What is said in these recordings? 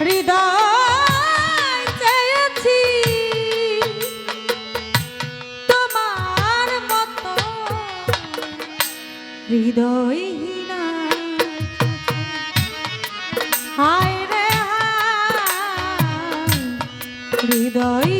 হৃদয় চেয়েছি। তোমার মতো হৃদয় হৃদয়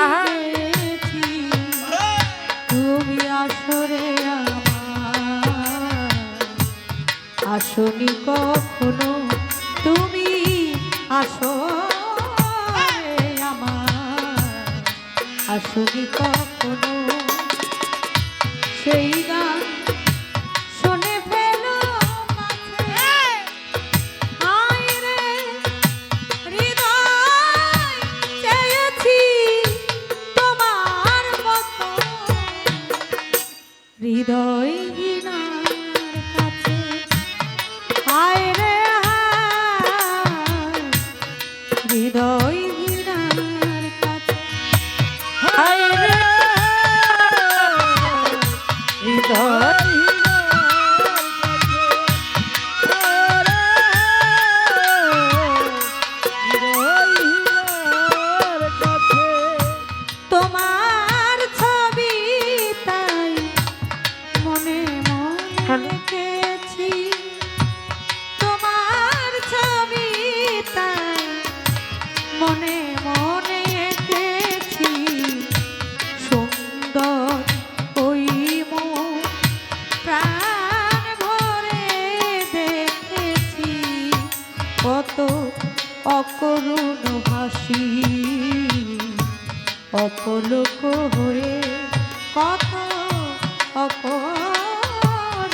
হারেছি তুমি আসরে আসনি কখনো তুমি আসো আমার। আসনি কখনো হৃদয় অপলোক হয়ে কথা অপরণ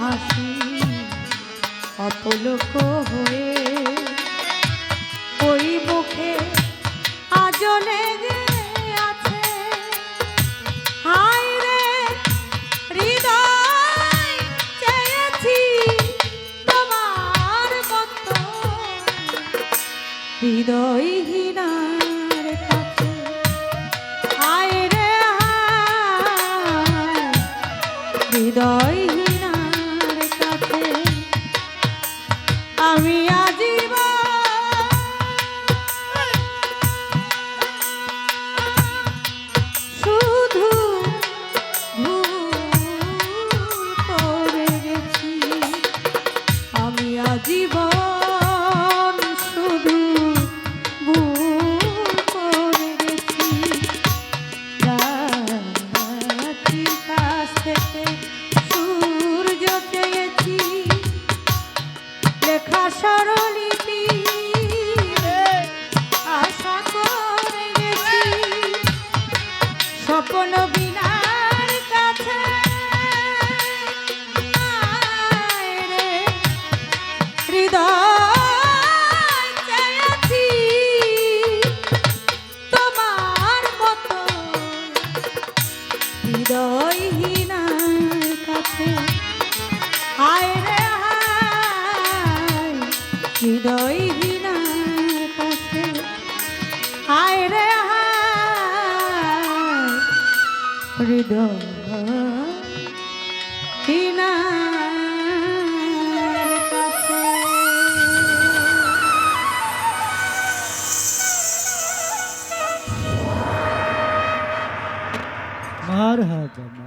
হাসি। অপলোক হয়ে ওই মুখে আজলে আছে। হাই রে, হৃদয় তোমার মতো। হৃদয়হীনা হৃদয় Freedom.